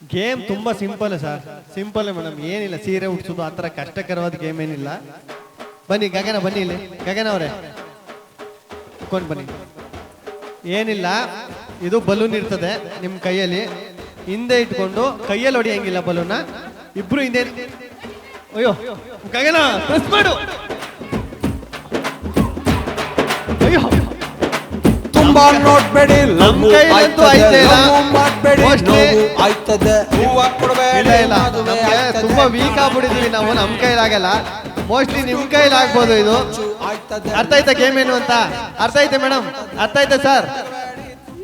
Game ತುಂಬಾ simple sir simple madam ಏನಿಲ್ಲ, ಸೀರೆ ಉಡ್ಸೋದು ಆ ಥರ ಕಷ್ಟಕರವಾದ ಗೇಮ್ ಏನಿಲ್ಲ. ಬನ್ನಿ, ಗಗನ, ಬನ್ನಿ ಇಲ್ಲಿ. ಗಗನ ಅವರೇ. ಕೊಂಡು ಬನ್ನಿ. ಏನಿಲ್ಲ, ಇದು ಬಲೂನ್ ಇರ್ತದೆ ನಿಮ್ಮ ಕೈಯಲ್ಲಿ. ಹಿಂದೆ ಇಟ್ಕೊಂಡು ಕೈಯಲ್ಲಿ ಹೊಡಿಯಂಗಿಲ್ಲ ಬಲೂನ ಇಬ್ರು ಹಿಂದೆ ಅಯ್ಯೋ, ಗಗನ ಮಾಡು. ನೋಡ್ಬೇಡಿ ನಮ್ ಕೈಲಂತೂ ಆಯ್ತೇ ಇಲ್ಲ. ಮಾಡ್ಬೇಡಿ. Mostly- ಆಯ್ತದೆ. ಹೂವ ಇಲ್ಲ ಇಲ್ಲ. ನಮ್ಗೆ ತುಂಬಾ ವೀಕ್ ಆಗ್ಬಿಟ್ಟಿದೀವಿ ನಾವು ನಮ್ ಕೈಲಾಗಲ್ಲ ಮೋಸ್ಟ್ಲಿ ನಿಮ್ ಕೈಲಿ ಆಗ್ಬೋದು ಇದು. ಆಯ್ತದೆ. ಅರ್ಥ ಆಯ್ತಾ ಗೇಮ್ ಏನು ಅಂತ? ಅರ್ಥ ಆಯ್ತಾ ಮೇಡಮ್? ಅರ್ಥ ಆಯ್ತಾ ಸರ್?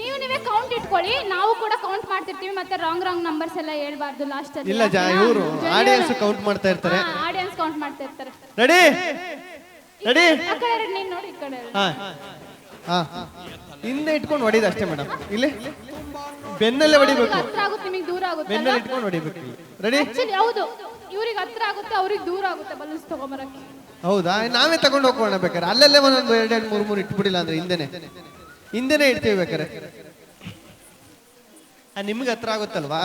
ನೀವು ನೀವೇ ಕೌಂಟ್ ಇಟ್ಕೊಳ್ಳಿ. ನಾವು ಕೂಡ ಕೌಂಟ್ ಮಾಡ್ತಿರ್ತೀವಿ ಮತ್ತೆ ರಾಂಗ್ ರಾಂಗ್ ನಂಬರ್ಸ್ ಎಲ್ಲ ಹೇಳ್ಬಾರ್ದು ಲಾಸ್ಟ್ ಇಲ್ಲ ಜಾ ಇವರು ಆಡಿಯನ್ಸ್ ಕೌಂಟ್ ಮಾಡ್ತಾ ಇರ್ತಾರೆ. ಆಡಿಯನ್ಸ್ ಕೌಂಟ್ ಮಾಡ್ತಾ ಇರ್ತಾರೆ. ರೆಡಿ ರೆಡಿ ಆ ಕಡೆ ಎರಡು ನೀನ್ ನೋಡಿ ಈ ಕಡೆ. ಹಾ. ಹಾ. ಹಿಂದೆ ಇಟ್ಕೊಂಡು ಹೊಡೆಯೋದು ಅಷ್ಟೇ ಮೇಡಮ್ ಇಲ್ಲಿ? ಬೆನ್ನಲ್ಲೇ ಹೊಡಿಬೇಕು. ಹತ್ರ ಆಗುತ್ತೆ ನಿಮಗೆ ದೂರ ಆಗುತ್ತೆ ಬೆನ್ನಲ್ಲಿ ಇಟ್ಕೊಂಡು ಹೊಡಿಬೇಕು ರೆಡಿ ಆಕ್ಚುಲಿ ಹೌದು. ಇವ್ರಿಗೆ ಹತ್ರ ಆಗುತ್ತೆ ಅವ್ರಿಗೆ ದೂರ ಆಗುತ್ತೆ ಬಲೂನ್ಸ್ ತಗೊಂಬರಕ್ಕೆ. ಹೌದಾ? ನಾವೇ ತಗೊಂಡು ಹೋಗೋಣ ಬೇಕಾರೆ ಅಲ್ಲಲ್ಲೇ ಒಂದೊಂದು ಎರಡು ಎರಡು ಮೂರು ಮೂರು ಇಟ್ಬಿಡಿಲ್ಲ ಅಂದ್ರೆ ಹಿಂದೆನೆ. ಹಿಂದೆನೆ ಇಡ್ತೀವಿ ಬೇಕಾರೆ ನಿಮ್ಗೆ ಹತ್ರ ಆಗುತ್ತಲ್ವಾ?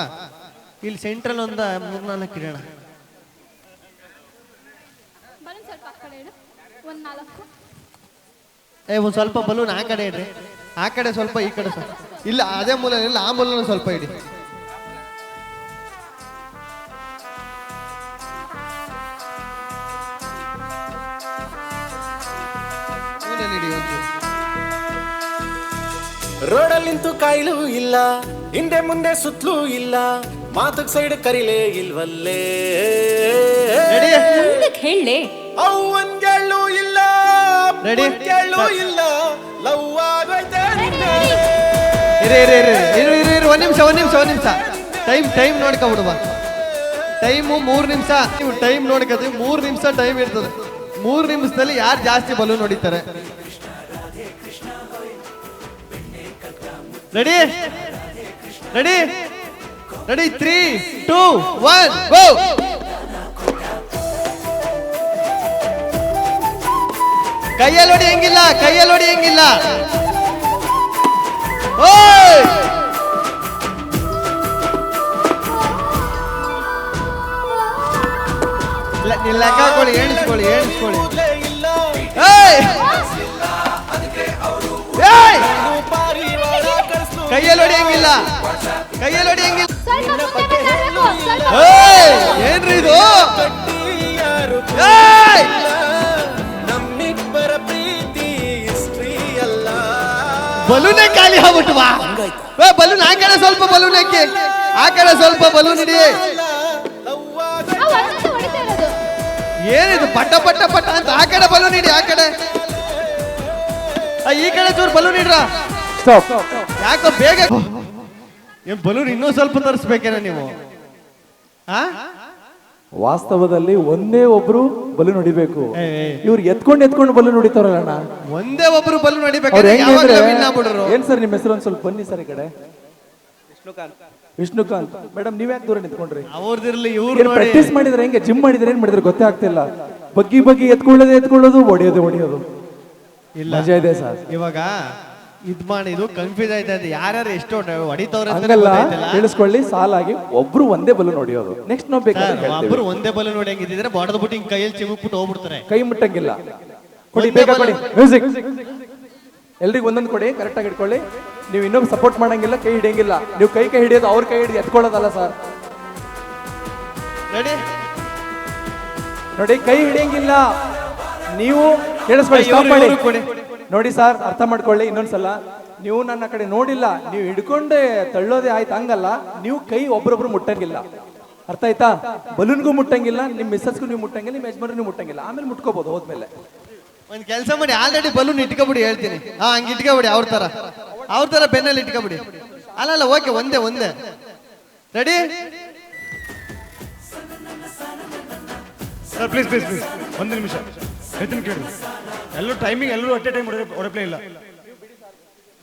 ಇಲ್ಲಿ ಸೆಂಟ್ರಲ್ ಒಂದು ಮೂರ್ನಾಲ್ಕು ಇಡೋಣ. ಬಲೂನ್ ಸ್ವಲ್ಪ ಆ ಕಡೆ ಇಡು. ಒಂದ್ ನಾಲ್ಕು. ಏ ಒಂದು ಸ್ವಲ್ಪ ಬಲೂನ್ ಆ ಕಡೆ ಇಡ್ರಿ. ಆ ಕಡೆ ಸ್ವಲ್ಪ ಈ ಕಡೆ ಸ್ವಲ್ಪ. ಇಲ್ಲ ಅದೇ ಮೂಲ ಇಲ್ಲ ಆ ಮೂಲನ ಸ್ವಲ್ಪ ಇಡಿ. ರೋಡಲ್ಲಿಂತೂ ಕಾಯ್ಲು ಇಲ್ಲ ಹಿಂದೆ ಮುಂದೆ ಸುತ್ತಲೂ ಇಲ್ಲ ಮಾತಕ್ ಸೈಡ್ ಕರಿಲೇ ಇಲ್ವಲ್ಲೇ. ಹೇಳಲೇ? ಇಲ್ಲ Ready? ಕೇಳೋ ಇಲ್ಲ ಲವ್ ಆಗೋಯ್ತೆ ನಿನ್ನೆ. ಇರಿ ಇರಿ ಇರಿ ಇರು ಇರು ಇರು ಒಂದ್ ನಿಮಿಷ ಒಂದು ನಿಮಿಷ ಒಂದು ನಿಮಿಷ. ಟೈಮ್ ಟೈಮ್ ನೋಡ್ಕೊಬಿಡುವ ಟೈಮು ಮೂರು ನಿಮಿಷ. ನೀವು ಟೈಮ್ ನೋಡ್ಕೊತೀವಿ ಮೂರು ನಿಮಿಷ ಟೈಮ್ ಇರ್ತದೆ. ಮೂರು ನಿಮಿಷದಲ್ಲಿ ಯಾರು ಜಾಸ್ತಿ ಬಲೂನ್ ಹೊಡಿತಾರೆ? Ready ready ready three two one go ಕೈಯಲ್ಲಿ ಹೊಡಿಯಂಗಿಲ್ಲ ಕೈಯಲ್ಲಿ ಹೊಡಿಯಂಗಿಲ್ಲ. ಓಯ್! ಇಲ್ಲ, ಹಾಕೊಳ್ಳಿ ಎಣಿಸ್ಕೊಳ್ಳಿ ಎಣಿಸ್ಕೊಳ್ಳಿ ಕೈಯಲ್ಲಿ ಪಾರಿವಾಳ ಕಳ್ಸ್ಲು. ಕೈಯಲ್ಲಿ ಹೊಡಿಯಂಗಿಲ್ಲ ಕೈಯಲ್ಲಿ ಬಲೂನೇ ಖಾಲಿ ಆಗ್ಬಿಟ್ವಾ? ಬಲೂನ್ ಆ ಕಡೆ ಸ್ವಲ್ಪ ಬಲೂನ್ ಹಾಕಿ. ಆ ಕಡೆ ಸ್ವಲ್ಪ ಬಲೂನ್ ಇಡಿ ಏನಿದು ಪಟ್ಟ ಪಟ್ಟ ಪಟ್ಟ ಅಂತ ಆ ಕಡೆ ಬಲೂನ್ ಇಡಿ ಆ ಕಡೆ. ಈ ಕಡೆ ಚೂರು ಬಲೂನ್ ಇಡ್ರ? ಯಾಕೋ ಬೇಗ ಏನ್ ಬಲೂನ್ ಇನ್ನೂ ಸ್ವಲ್ಪ ತರಿಸ್ಬೇಕೇನ ನೀವು. ವಾಸ್ತವದಲ್ಲಿ ಒಂದೇ ಒಬ್ರು ಬಲೂನ್ ಹೊಡಿಬೇಕು. ಇವ್ರು ಎತ್ಕೊಂಡು ಎತ್ಕೊಂಡು ಬಲೂನ್ ಹೊಡಿತಾರಲ್ಲ ಒಂದೇ ಒಬ್ರು ಬಲೂನ್ ಅವ್ರು ಹೊಡಿಬೇಕಾದ್ರೆ ಹೆಂಗೆ ಯಾವಾಗಲೂ ಅಂದ್ರೆ ವಿನ್ ಆಗ್ಬಿಡ್ರು? ಏನ್ ಸರ್ ನಿಮ್ಮ ಹೆಸರು ಒಂದ್ ಸ್ವಲ್ಪ ಬನ್ನಿ ಸರ್ ಈ ಕಡೆ. ವಿಷ್ಣುಕಾಂತ್. ಮೇಡಮ್ ನೀವ್ ಯಾಕೆ ದೂರ ನಿಂತ್ಕೊಂಡ್ರಿ? ಅವ್ರದಿರ್ಲಿ ಇವ್ರು ನೋಡಿ. ಪ್ರಾಕ್ಟೀಸ್ ಮಾಡಿದ್ರೆ ಹೆಂಗೆ? ಜಿಮ್ ಮಾಡಿದ್ರೆ ಏನ್ ಮಾಡಿದ್ರೆ ಗೊತ್ತೇ ಆಗ್ತಿಲ್ಲ. ಬಗ್ಗಿ ಬಗ್ಗಿ ಎತ್ಕೊಳ್ಳೋದೇ ಎತ್ಕೊಳ್ಳೋದು ಹೊಡೆಯೋದು ಹೊಡೆಯೋದು ಇಲ್ಲ. ಮಜಾ ಇದೆ ಸರ್. ಇವಾಗ ಇದ್ ಮಾಡಿದ್ರು ಕನ್ಫ್ಯೂಸ್ ಆಯ್ತಾ ಇದೆ ಯಾರ್ಯಾರು ಎಷ್ಟು ಹೊಡಿತವ್ರೆ ಅಂತ ಹಂಗಲ್ಲ ಗೊತ್ತಾಯ್ತಿಲ್ಲ. ಕೇಳಿಸ್ಕೊಳ್ಳಿ ಸಾಲಾಗಿ ಒಬ್ರು ಒಂದೇ ಬಲೂನ್ ಹೊಡೆಯೋದು ನೆಕ್ಸ್ಟ್ ನಾವು ಬೇಕಾದ್ರೆ ಸರ್, ಹೇಳ್ತೀವಿ. ಒಬ್ರು ಒಂದೇ ಬಲೂನ್ ನೋಡಿ ಹೆಂಗಿದ್ರೆ ಬಡದ್ ಬಿಟ್ಟು ಹಿಂಗ್ ಕೈಯಲ್ಲಿ ಚಿಮುಕ್ಬಿಟ್ಟು ಹೋಗ್ಬಿಡ್ತಾರೆ. ಕೈ ಮುಟ್ಟಂಗಿಲ್ಲ. ಕೊಡಿ ಒಂದೇ ಬೇಗ ಕೊಡಿ. ಮ್ಯೂಸಿಕ್ ಎಲ್ರಿಗೂ ಒಂದೊಂದು ಕೊಡಿ ಕರೆಕ್ಟ್ ಆಗಿ ಇಟ್ಕೊಳ್ಳಿ. ನೀವು ಇನ್ನೊಬ್ಬ ಸಪೋರ್ಟ್ ಮಾಡಂಗಿಲ್ಲ ಕೈ ಹಿಡಿಯಂಗಿಲ್ಲ. ನೀವು ಕೈ ಕೈ ಹಿಡಿಯೋದು ಅವ್ರ ಕೈ ಹಿಡಿದು ಎತ್ಕೊಳ್ಳೋದಲ್ಲ ಸರ್. ರೆಡಿ ನೋಡಿ ಕೈ ಹಿಡಿಯಂಗಿಲ್ಲ. ನೀವು ಕೇಳಿಸ್ಕೊಳ್ಳಿ ಸ್ಟಾಪ್ stop ಮಾಡಿ. ಕೊಡಿ. ನೋಡಿ ಸರ್ ಅರ್ಥ ಮಾಡ್ಕೊಳ್ಳಿ ಇನ್ನೊಂದ್ಸಲ. ನೀವು ನನ್ನ ಕಡೆ ನೋಡಿಲ್ಲ ನೀವು ಹಿಡ್ಕೊಂಡೆ ತಳ್ಳೋದೇ ಆಯ್ತು ಹಂಗಲ್ಲ. ನೀವು ಕೈ ಒಬ್ರೊಬ್ರು ಮುಟ್ಟಂಗಿಲ್ಲ. ಅರ್ಥ ಆಯ್ತಾ? ಬಲೂನ್ಗೂ ಮುಟ್ಟಂಗಿಲ್ಲ ನಿಮ್ಮ ಮಿಸ್ಸಸ್ಗೂ ನೀವು ಮುಟ್ಟಂಗಿಲ್ಲ ನಿಮ್ಮ ನೀವು ಮುಟ್ಟಂಗಿಲ್ಲ. ಆಮೇಲೆ ಮುಟ್ಕೋಬಹುದು ಹೋದ್ಮೇಲೆ. ಒಂದ್ ಕೆಲಸ ಮಾಡಿ ಆಲ್ರೆಡಿ ಬಲೂನ್ ಇಟ್ಕೊಬಿಡಿ ಹೇಳ್ತೀನಿ. ಹಾ ಹಂಗೆ ಇಟ್ಕೊಬಿಡಿ ಅವ್ರ ತರ. ಅವ್ರ ತರ ಬೆನ್ನಲ್ಲಿ ಇಟ್ಕೊಬಿಡಿ. ಅಲ್ಲ ಓಕೆ ಒಂದೇ ಒಂದೇ. Ready sir please please please ಒಂದು ನಿಮಿಷ. ಹೇಳ್ತೀನಿ ಕೇಳಿ ಎಲ್ಲರೂ ಟೈಮಿಂಗ್ ಎಲ್ಲರೂ ಅಟ್ ಎ ಟೈಮ್ ಹೊಡಪ್ಲೇ ಇಲ್ಲ.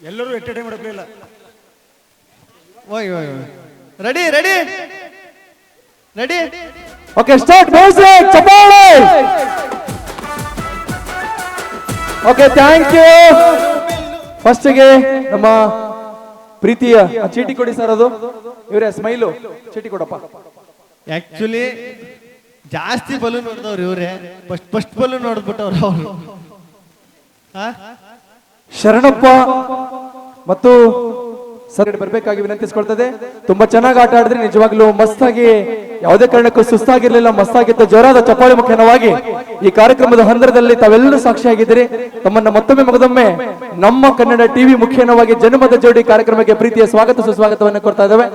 ಎಲ್ಲರೂ ಎಟ್ ಎ ಟೈಮ್ ಹೊಡಪ್ಲೇ ಇಲ್ಲ. ಓಯ್ ಓಯ್ ready ready ready okay start music ಚಪ್ಪಾಳೆ ಓಕೆ ಥ್ಯಾಂಕ್ ಯು ಫಸ್ಟಿಗೆ ನಮ್ಮ ಪ್ರೀತಿಯ ಚೀಟಿ ಕೊಡಿ ಸರ್ ಅದು. ಇವರೇ ಸ್ಮೈಲು ಚೀಟಿ ಕೊಡಪ್ಪ. ಆಕ್ಚುಲಿ ಜಾಸ್ತಿ ಬಲೂನ್ ಹೊಡೆದವ್ರು ಇವ್ರೆ. ಫಸ್ಟ್ ಫಸ್ಟ್ ಬಲೂನ್ ನೋಡ್ಬಿಟ್ಟವ್ರು ಅವರು. ಶರಣಪ್ಪ ಮತ್ತು ಸರ್ ಬರ್ಬೇಕಾಗಿ ವಿನಂತಿಸ್ಕೊಳ್ತದೆ. ತುಂಬಾ ಚೆನ್ನಾಗಿ ಆಟ ಆಡಿದ್ರೆ. ನಿಜವಾಗ್ಲೂ ಮಸ್ತಾಗಿ, ಯಾವುದೇ ಕಾರಣಕ್ಕೂ ಸುಸ್ತಾಗಿರ್ಲಿಲ್ಲ. ಮಸ್ತಾಗಿತ್ತು ಜೋರಾದ ಚಪ್ಪಾಳೆ ಮುಖ್ಯವಾಗಿ ಈ ಕಾರ್ಯಕ್ರಮದ ಹಂದರದಲ್ಲಿ ತಾವೆಲ್ಲರೂ ಸಾಕ್ಷಿಯಾಗಿದ್ದೀರಿ. ತಮ್ಮನ್ನ ಮತ್ತೊಮ್ಮೆ ಮಗದೊಮ್ಮೆ ನಮ್ಮ ಕನ್ನಡ ಟಿವಿ ಮುಖ್ಯನವಾಗಿ ಜನ್ಮದ ಜೋಡಿ ಕಾರ್ಯಕ್ರಮಕ್ಕೆ ಪ್ರೀತಿಯ ಸ್ವಾಗತ, ಸುಸ್ವಾಗತವನ್ನು ಕೊಡ್ತಾ ಇದ್ದೇವೆ.